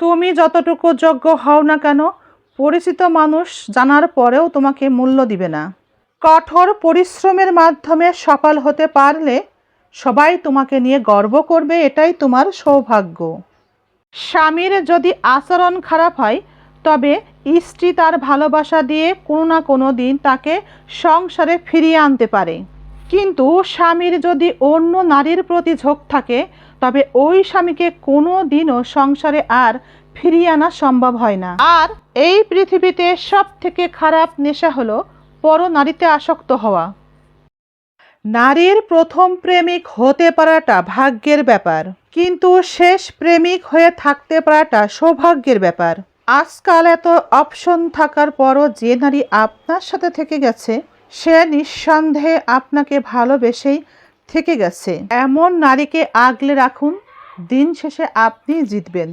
তুমি যতটুকু যোগ্য হও না কেন, পরিচিত মানুষ জানার পরেও তোমাকে মূল্য দিবে না। কঠোর পরিশ্রমের মাধ্যমে সফল হতে পারলে সবাই তোমাকে নিয়ে গর্ব করবে, এটাই তোমার সৌভাগ্য। স্বামীর যদি আচরণ খারাপ হয়, তবে স্ত্রী তার ভালোবাসা দিয়ে কোনো না কোনো দিন তাকে সংসারে ফিরিয়ে আনতে পারে। কিন্তু স্বামীর যদি অন্য নারীর প্রতি ঝোঁক থাকে, তবে ওই স্বামীকে কোনো দিনও সংসারে আর ফিরিয়ে আনা সম্ভব হয় না। আর এই পৃথিবীতে সব থেকে খারাপ নেশা হলো পর নারীতে আসক্ত হওয়া। নারীর প্রথম প্রেমিক হতে পারাটা ভাগ্যের ব্যাপার, কিন্তু শেষ প্রেমিক হয়ে থাকতে পারাটা সৌভাগ্যের ব্যাপার। আজকাল এত অপশন থাকার পরও যে নারী আপনার সাথে থেকে গেছে সে নিঃসন্দেহে আপনাকে ভালোবেসেই থেকে গেছে। এমন নারীকে আগলে রাখুন, দিন শেষে আপনি জিতবেন।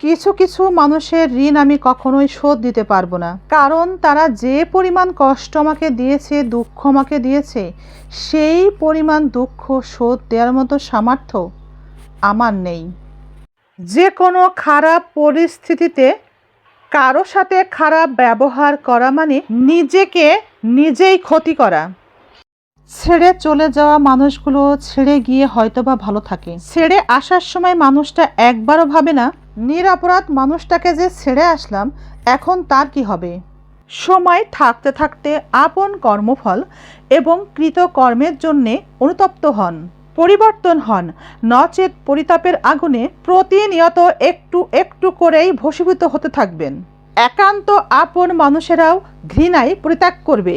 কিছু কিছু মানুষের ঋণ আমি কখনোই শোধ দিতে পারব না। কারণ তারা যে পরিমাণ কষ্ট আমাকে দিয়েছে, দুঃখ আমাকে দিয়েছে, সেই পরিমাণ দুঃখ শোধ দেওয়ার মতো সামর্থ্য আমার নেই। যে কোনো খারাপ পরিস্থিতিতে কারও সাথে খারাপ ব্যবহার করা মানে নিজেকে নিজেই ক্ষতি করা। ছেড়ে চলে যাওয়া মানুষগুলো ছেড়ে গিয়ে হয়তোবা ভালো থাকে। ছেড়ে আসার সময় মানুষটা একবারও ভাবে না, নিরাপরাধ মানুষটাকে যে ছেড়ে আসলাম, এখন তার কি হবে? সময় থাকতে থাকতে আপন কর্মফল এবং কৃতকর্মের জন্যে অনুতপ্ত হন। পরিবর্তন হন। নচেত পরিতাপের আগুনে প্রতিনিয়ত একটু একটু করেই ভসীভূত হতে থাকবেন। একান্ত আপন মানুষেরাও ঘৃণায় পরিত্যাগ করবে।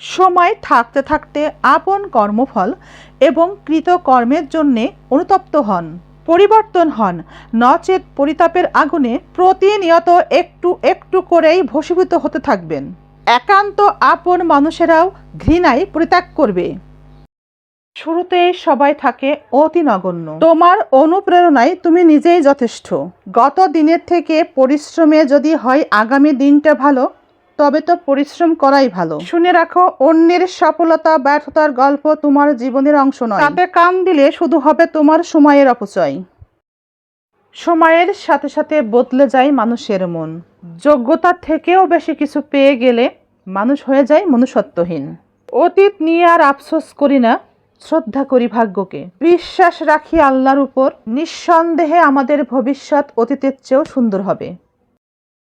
সময় থাকতে থাকতে আপন কর্মফল এবং কৃতকর্মের জন্যে অনুতপ্ত হন। পরিবর্তন হন। নচেত পরিতাপের আগুনে প্রতিনিয়ত একটু একটু করেই ভসীভূত হতে থাকবেন। একান্ত আপন মানুষেরাও ঘৃণায় পরিত্যাগ করবে। শুরুতে সবাই থাকে অতি নগণ্য। তোমার অনুপ্রেরণায় তুমি নিজেই যথেষ্ট। গত দিনের থেকে পরিশ্রমে যদি হয় আগামী দিনটা ভালো তবে তো পরিশ্রম করাই ভালো। শুনে রাখো অন্যের সফলতা ব্যর্থতার গল্প তোমার জীবনের অংশ নয়। তাতে কান দিলে শুধু হবে তোমার সময়ের অপচয়। সময়ের সাথে সাথে বদলে যায় মানুষের মন। যোগ্যতা থেকেও বেশি কিছু পেয়ে গেলে মানুষ হয়ে যায় মনুষ্যত্বহীন। অতীত নিয়ে আর আফসোস করি না। শ্রদ্ধা করি ভাগ্যকে। বিশ্বাস রাখি আল্লাহর উপর, নিঃসন্দেহে আমাদের ভবিষ্যৎ অতীতের চেয়েও সুন্দর হবে।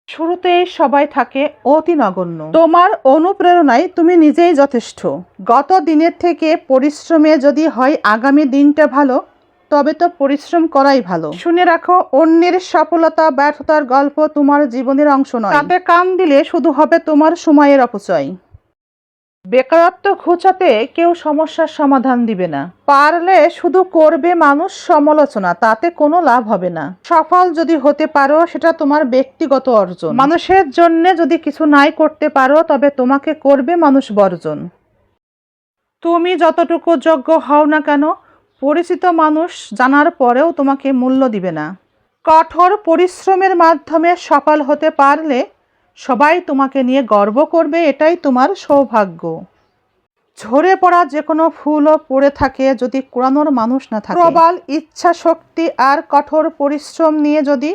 শুরুতে সবাই থাকে অতি নগণ্য। তোমার অনুপ্রেরণায় তুমি নিজেই যথেষ্ট। গত দিনের থেকে পরিশ্রমে যদি হয় আগামী দিনটা ভালো, তবে তো পরিশ্রম করাই ভালো। শুনে রাখো, অন্যের সফলতা, ব্যর্থতার গল্প তোমার জীবনের অংশ নয়। তাতে কান দিলে শুধু হবে তোমার সময়ের অপচয়। বেকারত্ব ঘুচাতে কেউ সমস্যার সমাধান দিবে না। পারলে শুধু করবে মানুষ সমালোচনা, তাতে কোনো লাভ হবে না। সফল যদি হতে পারো, সেটা তোমার ব্যক্তিগত অর্জন। মানুষের জন্য যদি কিছু নাই করতে পারো, তবে তোমাকে করবে মানুষ বর্জন। তুমি যতটুকু যোগ্য হও না কেন, পরিচিত মানুষ জানার পরেও তোমাকে মূল্য দিবে না। কঠোর পরিশ্রমের মাধ্যমে সফল হতে পারলে সবাই তোমাকে নিয়ে গর্ব করবে, এটাই তোমার সৌভাগ্য। ঝরে পড়া যে কোনো ফুলও পড়ে থাকে যদি কোরানোর মানুষ না থাকে। প্রবল ইচ্ছা শক্তি আর কঠোর পরিশ্রম নিয়ে যদি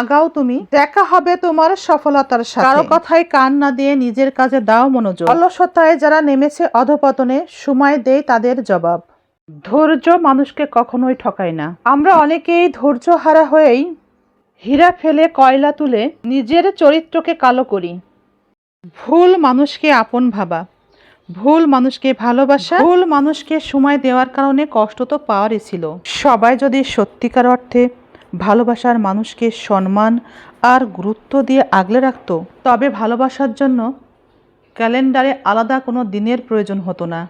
আগাও তুমি, দেখা হবে তোমার সফলতার সাথে। কারও কথায় কান না দিয়ে নিজের কাজে দাও মনোযোগ। অলসতায় যারা নেমেছে অধপতনে সময় দেয় তাদের জবাব। ধৈর্য মানুষকে কখনোই ঠকায় না। আমরা অনেকেই ধৈর্য হারা হয়েই হীরা ফেলে কয়লা তুলে নিজের চরিত্রকে কালো করি। ভুল মানুষকে আপন ভাবা, ভুল মানুষকে ভালোবাসা, ভুল মানুষকে সময় দেওয়ার কারণে কষ্ট তো পাওয়ারই ছিল। সবাই যদি সত্যিকার অর্থে ভালোবাসার মানুষকে সম্মান আর গুরুত্ব দিয়ে আগলে রাখত, তবে ভালোবাসার জন্য ক্যালেন্ডারে আলাদা কোনো দিনের প্রয়োজন হতো না।